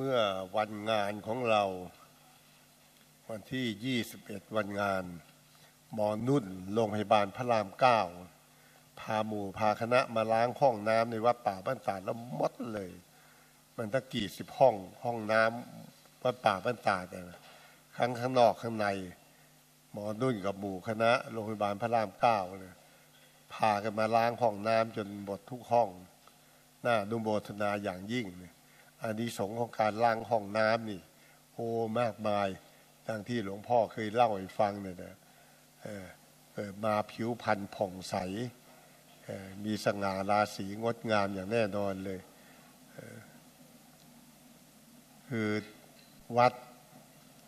เมื่อวันงานของเรา วันที่ 21 วันงาน หมอนุ่นโรงพยาบาลพระรามเก้าพาหมู่พาคณะมาล้างห้องน้ำในวัดป่าบ้านตาดแล้วมดเลย มันตั้งกี่สิบห้องห้องน้ำวัดป่าบ้านตาดนี่ยข้างข้างนอกข้างใน หมอนุ่นกับหมู่คณะโรงพยาบาลพระรามเก้าเลยพากันมาล้างห้องน้ำจนหมดทุกห้อง น่าดุโมทนาอย่างยิ่งเนี่ย อานิสงส์ของการล้างห้องน้ำนี่โอ้มากมายดังที่หลวงพ่อเคยเล่าให้ฟังเนี่ยนะเออเออมาผิวพรรณผ่องใสมีสง่าราศีงดงามอย่างแน่นอนเลยคือวัด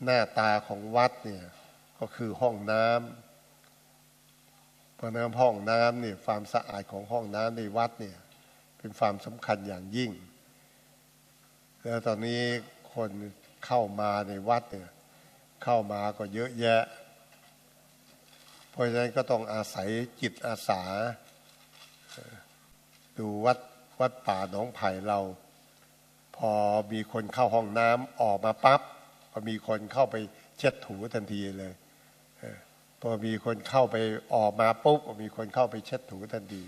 หน้าตาของวัดเนี่ยก็คือห้องน้ำเพราะน้ำห้องน้ำเนี่ยความสะอาดของห้องน้ำในวัดเนี่ยเป็นความสำคัญอย่างยิ่ง แล้วตอนนี้คนเข้ามาในวัดเนี่ยเข้ามาก็เยอะแยะ เพราะฉะนั้นก็ต้องอาศัยจิตอาสา ดูวัดวัดป่าหนองไผ่เรา พอมีคนเข้าห้องน้ำออกมาปั๊บก็มีคนเข้าไปเช็ดถูทันทีเลยพอมีคนเข้าไปออกมาปุ๊บมีคนเข้าไปเช็ดถูทันที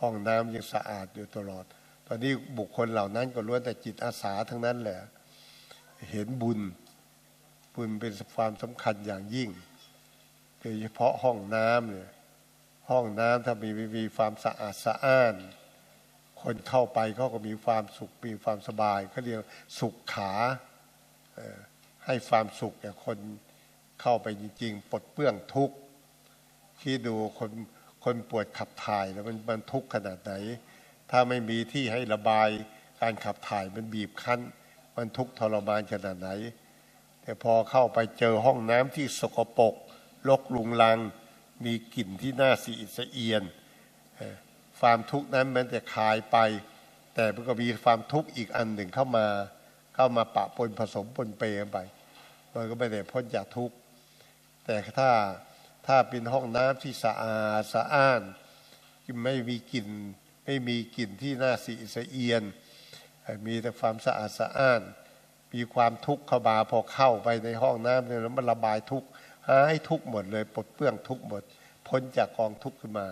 ห้องน้ำยังสะอาดอยู่ตลอด ตอนนี้บุคคลเหล่านั้นก็ล้วนแต่จิตอาสาทั้งนั้นแหละ เห็นบุญ บุญเป็นความสำคัญอย่างยิ่งโดยเฉพาะห้องน้ำเนี่ยห้องน้ำถ้ามีมีความสะอาดสะอ้าน คนเข้าไปเขาก็มีความสุขมีความสบายเขาเรียกสุขขาให้ความสุขแก่คนเข้าไปจริงๆปลดเปลื้องทุกข์คิดดูคนคนปวดขับถ่ายแล้วมันมันทุกข์ขนาดไหน ถ้าไม่มีที่ให้ระบายการขับถ่ายมันบีบคั้น มันทุกข์ทรมานขนาดไหน แต่พอเข้าไปเจอห้องน้ำที่สกปรกรกลุงลัง มีกลิ่นที่น่าสีอิสะเอียนความทุกข์นั้นมันจะคลายไป แต่มันก็มีความทุกข์อีกอันหนึ่งเข้ามาเข้ามาปะปนผสมปนเปกันไปมันก็ไม่ได้พ้นจากทุกข์แต่ถ้าถ้าเป็นห้องน้ำที่สะอาดสะอ้านไม่มีกลิ่น ไม่มีกลิ่นที่น่าสีสะเอียน มีแต่ความสะอาดสะอ้าน มีความทุกข์เข้ามาพอเข้าไปในห้องน้ำเนี่ยแล้วมันระบายทุกข์หายทุกข์หมดเลยปลดเปลื้องทุกข์หมด พ้นจากกองทุกข์ขึ้นมา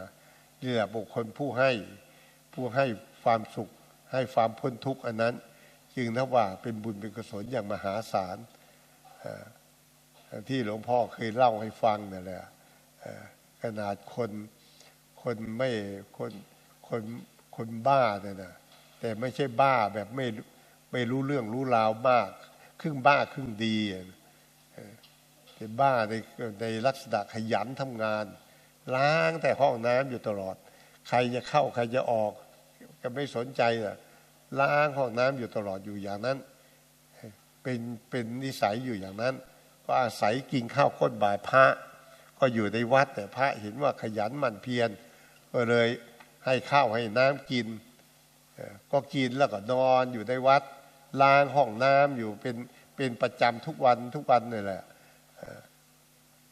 นี่แหละบุคคลผู้ให้ผู้ให้ความสุข ให้ความพ้นทุกข์อันนั้น จึงนับว่าเป็นบุญเป็นกุศลอย่างมหาศาลที่หลวงพ่อเคยเล่าให้ฟังนั่นแหละขนาดคนคนไม่คน คนคนบ้าเนี่ยนะแต่ไม่ใช่บ้าแบบไม่ไม่รู้เรื่องรู้ราวมาก ครึ่งบ้าครึ่งดีเออแต่บ้าในในลักษณะขยันทำงาน ล้างแต่ห้องน้ำอยู่ตลอด ใครจะเข้าใครจะออก ก็ไม่สนใจอะล้างห้องน้ำอยู่ตลอดอยู่อย่างนั้น เป็นเป็นนิสัยอยู่อย่างนั้น ก็อาศัยกินข้าวข้นบาตรพระ ก็อยู่ในวัดแต่พระเห็นว่าขยันหมั่นเพียรก็เลย ให้ข้าวให้น้ำกิน ก็กินแล้วก็นอนอยู่ในวัดล้างห้องน้ำอยู่เป็นเป็นประจำทุกวันทุกวันนี่แหละเอ่อ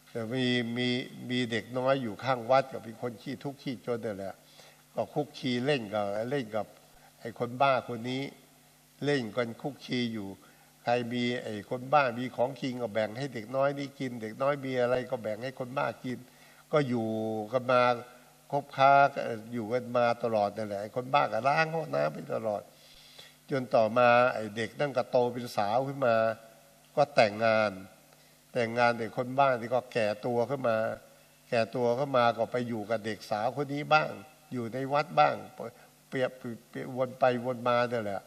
แต่มีมีมีเด็กน้อยอยู่ข้างวัดก็เป็นคนขี้ทุกข์ขี้จนนี่แหละก็คุกคีเล่นกับเล่นกับไอ้คนบ้าคนนี้ เล่นกันคุกคีอยู่ ใครมีไอ้คนบ้ามีของกินก็แบ่งให้เด็กน้อยนี่กิน เด็กน้อยมีอะไรก็แบ่งให้คนบ้ากิน ก็อยู่กันมา คบค้าอยู่กันมาตลอดนั่นแหละคนบ้าก็ล้างห้องน้ำไปตลอด จนต่อมาไอ้เด็กนั่งก็โตเป็นสาวขึ้นมา ก็แต่งงาน แต่งงานเด็กคนบ้านที่ก็แก่ตัวขึ้นมา แก่ตัวเข้ามาก็ไปอยู่กับเด็กสาวคนนี้บ้าง อยู่ในวัดบ้าง เปรียบเปียวนไปวนมาเนี่ยแหละ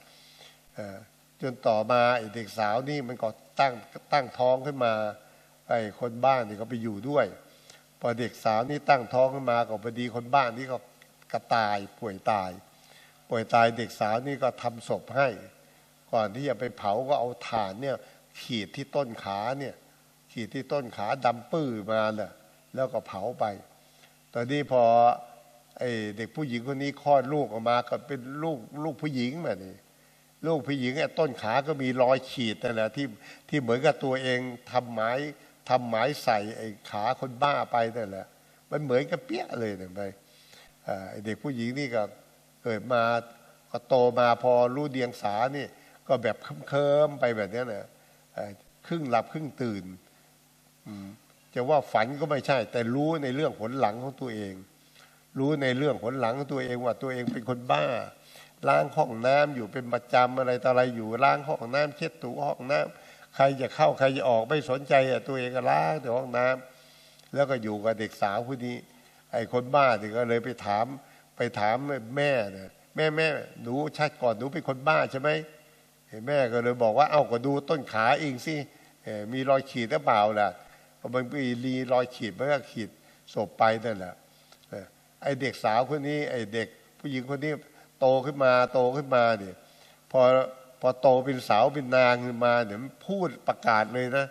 จนต่อมาไอ้เด็กสาวนี่มันก็ตั้งตั้งท้องขึ้นมาไอ้คนบ้านนี่ก็ไปอยู่ด้วย พอเด็กสาวนี่ตั้งท้องขึ้นมาก็พอดีคนบ้านนี่ก็กระตายป่วยตาย ป่วยตายเด็กสาวนี่ก็ทำศพให้ ก่อนที่จะไปเผาก็เอาถ่านเนี่ยขีดที่ต้นขาเนี่ยขีดที่ต้นขาดำปื้อมาน่ะแล้วก็เผาไป ตอนนี้พอไอ้เด็กผู้หญิงคนนี้คลอดลูกออกมาก็เป็นลูกลูกผู้หญิงแบบนี้ลูกผู้หญิงไอ้ต้นขาก็มีรอยขีดนั่ละที่ที่เหมือนกับตัวเองทำหมาย ทำหมายใส่ไอ้ขาคนบ้าไปนั่นแหละ มันเหมือนกับเปี้ยเลยเนี่ยไปอ่าไอ้เด็กผู้หญิงนี่ก็เกิดมาก็โตมาพอรู้เดียงสานี่ ก็แบบเคิมๆไปแบบนี้นะครึ่งหลับครึ่งตื่นจะว่าฝันก็ไม่ใช่ แต่รู้ในเรื่องผลหลังของตัวเอง รู้ในเรื่องผลหลังของตัวเองว่าตัวเองเป็นคนบ้า ล้างห้องน้ำอยู่เป็นประจำอะไรต่ออะไรอยู่ล้างห้องน้ำเช็ดถูห้องน้ำ ใครจะเข้าใครจะออกไม่สนใจอะตัวเองก็ล้างแต่ห้องน้ำแล้วก็อยู่กับเด็กสาวผู้นี้ ไอ้คนบ้าเนี่ยก็เลยไปถาม ไปถามแม่เนี่ยแม่แม่หนูชาติก่อนหนูเป็นคนบ้าใช่ไหมแม่ก็เลยบอกว่าเอาก็ดูต้นขาเองสิมีรอยขีดหรือเปล่าล่ะมันมีรีรอยขีดมันก็ขีดศพไปนั่นแหละไอ้เด็กสาวคนนี้ ไอ้เด็กผู้หญิงคนนี้โตขึ้นมาโตขึ้นมาเนี่ยพอ พอโตเป็นสาวเป็นนางมาเนี่ยมันพูดประกาศเลยนะ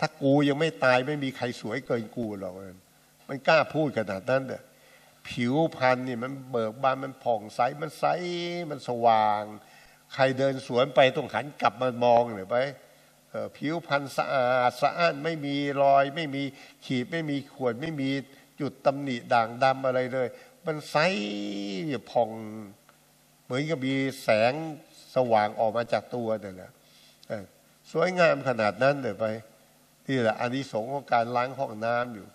ถ้ากูยังไม่ตายไม่มีใครสวยเกินกูหรอกมันกล้าพูดขนาดนั้นเด้อผิวพรรณนี่มันเบิกบานมันผ่องใสมันใสมันสว่าง ใครเดินสวนไปต้องหันกลับมามองเลยไปออผิวพรรณสะอาดสะอ้านไม่มีรอย ไม่มีขีดไม่มีข่วนไม่มีจุดตำหนิด่างดำอะไรเลย มันใสผ่อง มือนกับมีแสงสว่างออกมาจากตัวเนี่ยแหละสวยงามขนาดนั้นเลยไปนี่แหละอานิสงส์ของการล้างห้องน้ำอยู่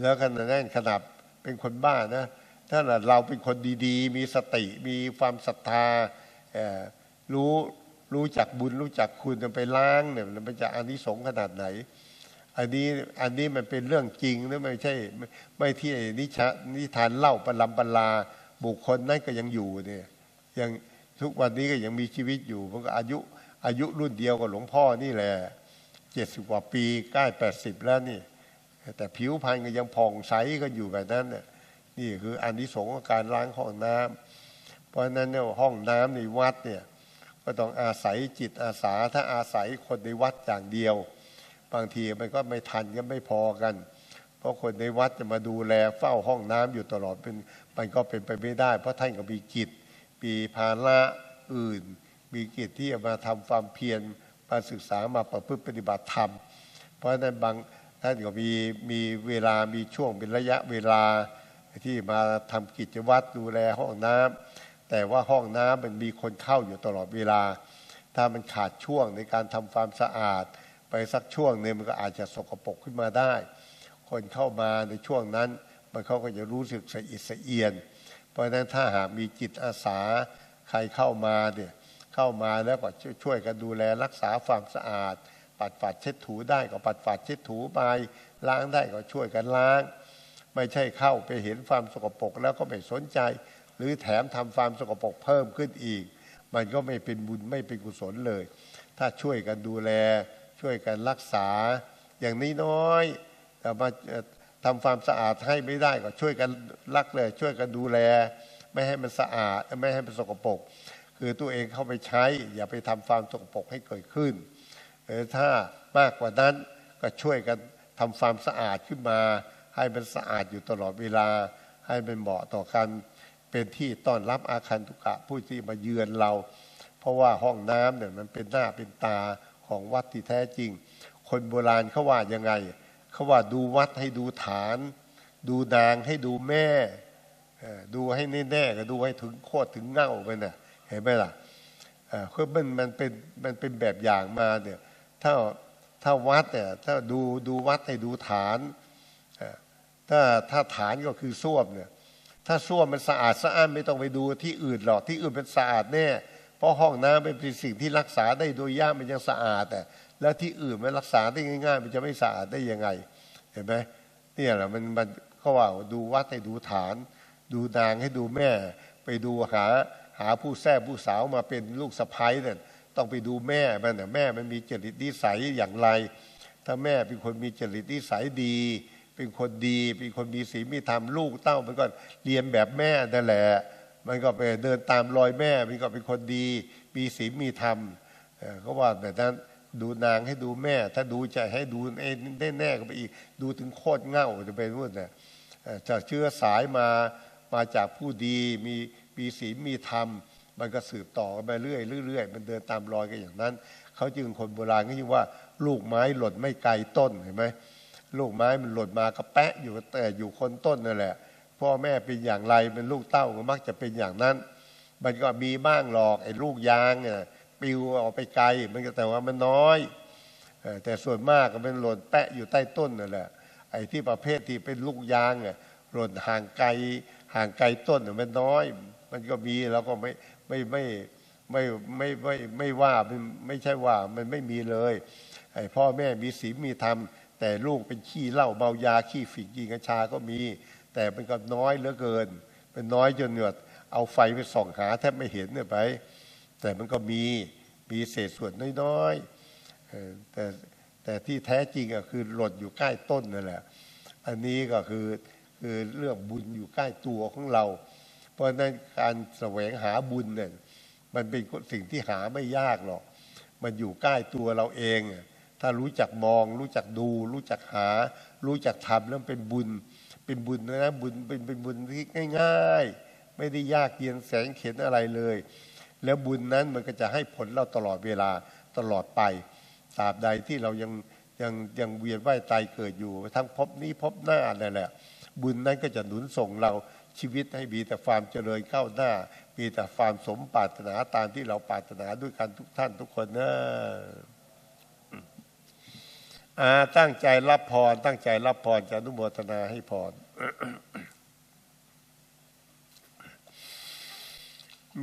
แล้วขนาดนั้นขนาดเป็นคนบ้านะถ้าเราเป็นคนดีๆ มีสติมีความศรัทธารู้รู้จักบุญรู้จักคุณไปล้างเนี่ยมันจะอานิสงส์ขนาดไหน อันนี้อันนี้มันเป็นเรื่องจริงหรือไม่ใช่ไม่ที่นิชะนิทานเล่าประลำปลา บุคคลนั้นก็ยังอยู่เนี่ยยังทุกวันนี้ก็ยังมีชีวิตอยู่มันก็อายุอายุรุ่นเดียวกับหลวงพ่อนี่แหละเจ็ดสิบกว่าปีใกล้แปดสิบแล้วนี่ แต่ผิวพรรณก็ยังผ่องใสก็อยู่แบบนั้นนี่ยนี่คืออันที่สงส์ของการล้างห้องน้ำเพราะฉะนั้นเนี่ยห้องน้ำในวัดเนี่ยก็ต้องอาศัยจิตอาสาถ้าอาศัยคนในวัดอย่างเดียว บางทีมันก็ไม่ทันก็ไม่พอกันเราะคนในวัดจะมาดูแลเฝ้าห้องน้ำอยู่ตลอดเป็นมันก็เป็นไปไม่ได้ เพราะท่านก็มีกิจมีภาระอื่น มีกิจที่จะมาทำความเพียรมาศึกษามาประพฤติปฏิบัติธรรม เพราะฉะนั้นบางท่านก็มีมีเวลามีช่วงเป็นระยะเวลาที่มาทำกิจวัตรดูแลห้องน้ำแต่ว่าห้องน้ำมันมีคนเข้าอยู่ตลอดเวลา ถ้ามันขาดช่วงในการทำความสะอาด ไปสักช่วงหนึงมันก็อาจจะสกปรกขึ้นมาได้ คนเข้ามาในช่วงนั้นมันเขาก็จะรู้สึกสะอิดสะเอียน เพราะฉะนั้นถ้าหากมีจิตอาสาใครเข้ามาเนี่ยเข้ามาแล้วก็ช่วยกันดูแลรักษาความสะอาด ปัดฝาดเช็ดถูได้ก็ปัดฝาดเช็ดถูไปล้างได้ก็ช่วยกันล้าง ไม่ใช่เข้าไปเห็นความสกปรกแล้วก็ไม่สนใจ หรือแถมทำความสกปรกเพิ่มขึ้นอีก มันก็ไม่เป็นบุญไม่เป็นกุศลเลย ถ้าช่วยกันดูแล ช่วยกันรักษาอย่างนี้น้อย มาเอ่อทำความสะอาดให้ไม่ได้ก็ช่วยกันรักเลย ช่วยกันดูแล ไม่ให้มันสะอาดไม่ให้มันสกปรกคือตัวเองเข้าไปใช้ อย่าไปทำความสกปรกให้เกิดขึ้นเออถ้ามากกว่านั้นก็ช่วยกันทำความสะอาดขึ้นมา ให้มันสะอาดอยู่ตลอดเวลา ให้มันเหมาะต่อกันเป็นที่ต้อนรับอาคันตุกะผู้ที่มาเยือนเรา เพราะว่าห้องน้ำเนี่ยมันเป็นหน้าเป็นตาของวัดที่แท้จริง คนโบราณเขาว่ายังไง เขาว่าดูวัดให้ดูฐาน ดูนางให้ดูแม่ดูให้แน่ๆก็ดูให้ถึงโคตรถึงเง่าไปน่ะเห็นไหมล่ะเอ่อคือมันมันเป็นมันเป็นแบบอย่างมาเนี่ยถ้าถ้าวัดเนี่ยถ้าดูดูวัดให้ดูฐานถ้าถ้าฐานก็คือส้วมเนี่ยถ้าส้วมมันสะอาดสะอ้านไม่ต้องไปดูที่อื่นหรอกที่อื่นเป็นสะอาดแน่เพราะห้องน้ำเป็นสิ่งที่รักษาได้โดยยากมันยังสะอาดแต่ แล้วที่อื่นมันรักษาได้ง่าย ๆ มันจะไม่สะอาดได้ยังไง เห็นไหมเนี่ยแหละมันมันเขาว่าดูวัดให้ดูฐาน ดูนางให้ดูแม่ ไปดูหาหาผู้แท้ผู้สาวมาเป็นลูกสะใภ้เนี่ยต้องไปดูแม่มันน่แม่มันมีจริตนิสัยอย่างไร ถ้าแม่เป็นคนมีจริตนิสัยดี เป็นคนดีเป็นคนมีศีลมีธรรมลูกเต้ามันก็เรียนแบบแม่นั่นแหละ มันก็ไปเดินตามรอยแม่ มันก็เป็นคนดี มีศีลมีธรรมเอ่อเขาว่าแบบนั้น ดูนางให้ดูแม่ ถ้าดูใจให้ดูเองแน่ๆก็ไปอีก ดูถึงโคตรเง่าจะเป็นพูดเนี่ยจากเชื้อสายมามาจากผู้ดีมีมีศีลมีธรรม มันก็สืบต่อกันไปเรื่อยเรื่อยมันเดินตามรอยกันอย่างนั้น เขาจึงคนโบราณก็ยิ่งว่า ลูกไม้หล่นไม่ไกลต้นเห็นไหมลูกไม้มันหล่นมาก็แปะอยู่แต่อยู่คนต้นนั่นแหละ พ่อแม่เป็นอย่างไรเป็นลูกเต้าก็มักจะเป็นอย่างนั้น มันก็มีบ้างหรอกไอ้ลูกยางเนี่ย ปลิวออกไปไกล มันก็แต่ว่ามันน้อย แต่ส่วนมากก็เป็นหล่นแปะอยู่ใต้ต้นนั่นแหละไอ้ที่ประเภทที่เป็นลูกยางอะหล่นห่างไกลห่างไกลต้นมันน้อย มันก็มีเราก็ไม่ไม่ไม่ไม่ไม่ไม่ไม่ว่าไม่ใช่ว่ามันไม่มีเลยไอ้พ่อแม่มีศีลมีธรรม แต่ลูกเป็นขี้เหล้าเมายาขี้ฝิ่นกินกัญชาก็มี แต่มันก็น้อยเหลือเกิน เป็นน้อยจนเหนือดเอาไฟไปส่องหาแทบไม่เห็นเนี่ยไป แต่มันก็มีมีเศษส่วนน้อยๆแต่แต่ที่แท้จริงอะคือหล่นอยู่ใกล้ต้นนั่นแหละ อันนี้ก็คือคือเรื่องบุญอยู่ใกล้ตัวของเรา เพราะนั้นการแสวงหาบุญเนี่ยมันเป็นสิ่งที่หาไม่ยากหรอก มันอยู่ใกล้ตัวเราเองอะถ้ารู้จักมอง รู้จักดู รู้จักหา รู้จักทำแล้วเป็นบุญ เป็นบุญนะบุญเป็นเป็นบุญที่ง่าย ๆ ไม่ได้ยากเย็นแสงเข็นอะไรเลย แล้วบุญนั้นมันก็จะให้ผลเราตลอดเวลาตลอดไปตราบใดที่เรายังยังยังเวียนว่ายตายเกิดอยู่ ทั้งพบนี้พบหน้านั่นแหละ บุญนั้นก็จะหนุนส่งเราชีวิตให้มีแต่ความเจริญก้าวหน้า มีแต่ความสมปรารถนาตามที่เราปรารถนาด้วยกันทุกท่านทุกคนนะอาตั้งใจรับพรตั้งใจรับพรจะอนุโมทนาให้พร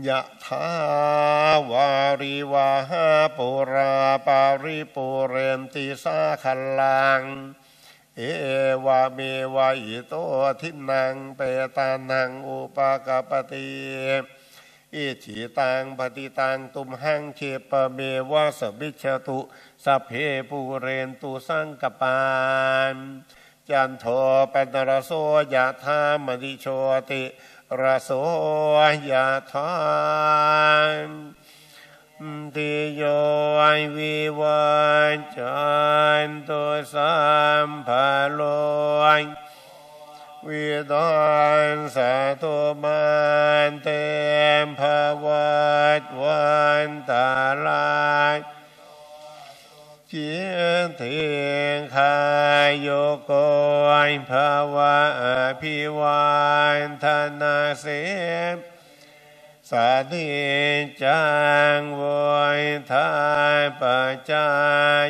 ยะถาวาริวาหาปุราปาริปุเรนติสาคัลลัง เอวาเมวะอิโตทินังเปตานังอุปกาปติอิจิตังปฏิตังตุมหังเคปเมวะสบิชตุสัพเพปูเรนตุสังกปานจันโทปันรโสยะธามณิโชติ รโสยะธามติโยวิวันจันตุสัมภโลวิดอนสาธุมันเตมภวัตวันตาลาย จียนเทียงคายโยโกยภาวะอภิวันธนาเสมสาธิจังวยทายปัจจา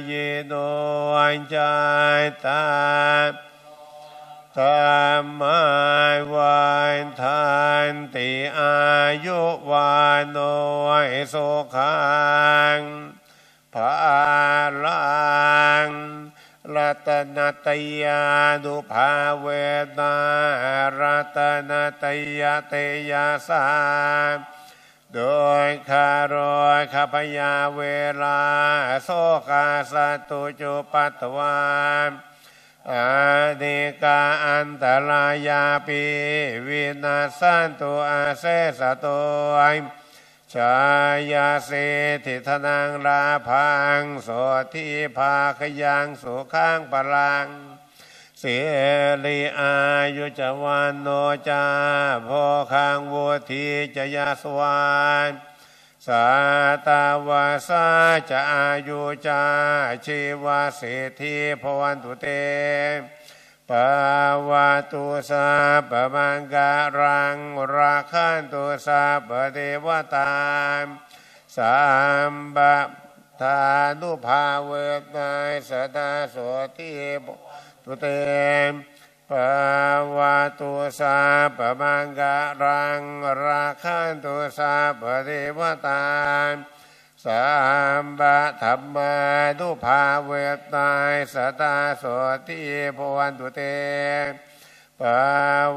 ยโดยใจตาธรรมายวันทันติอายุวานโนยสุขังภา ลังรัตนตยานุภาเวนารัตนตยเตยาสาโดยคารอยขพยาเวลาโสกาสตุจุปัตวานอาเนกาอันตรายาปิวินาสันตุอาเสสตุย ชายาเสถิธนังลาพังโสทิภาคยังสุขังปลังเสรีอายุจวันโนจาโพคังวุธีจะยาสวานสาตาวาสาจะอายุจาชีวาเศรษฐีพวันตุเต ปาวาตุสาปมังการังราคันตุสาปเทวตามสามบะทานุภาเวทนายสตาโสติตุเตมปาวาตุสาปมังการังราคันตุสาปเทวตาม สามบะธรรมานุภาเวทนายสตาโสติพวันตุเตปา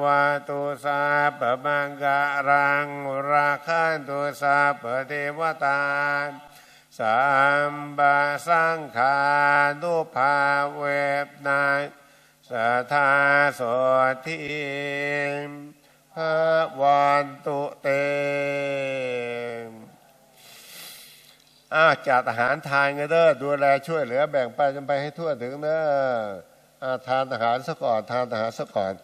วาตุสาปมังการังราคันตุสาปเทวตาสามบะสังขานุภาเวทนาสทาโสทิพระวันตุเต อ้าจัดอาหารทานกันเด้อดูแลช่วยเหลือแบ่งไปจนไปให้ทั่วถึงเด้ออาทานอาหารซะก่อนทานอาหารซะก่อน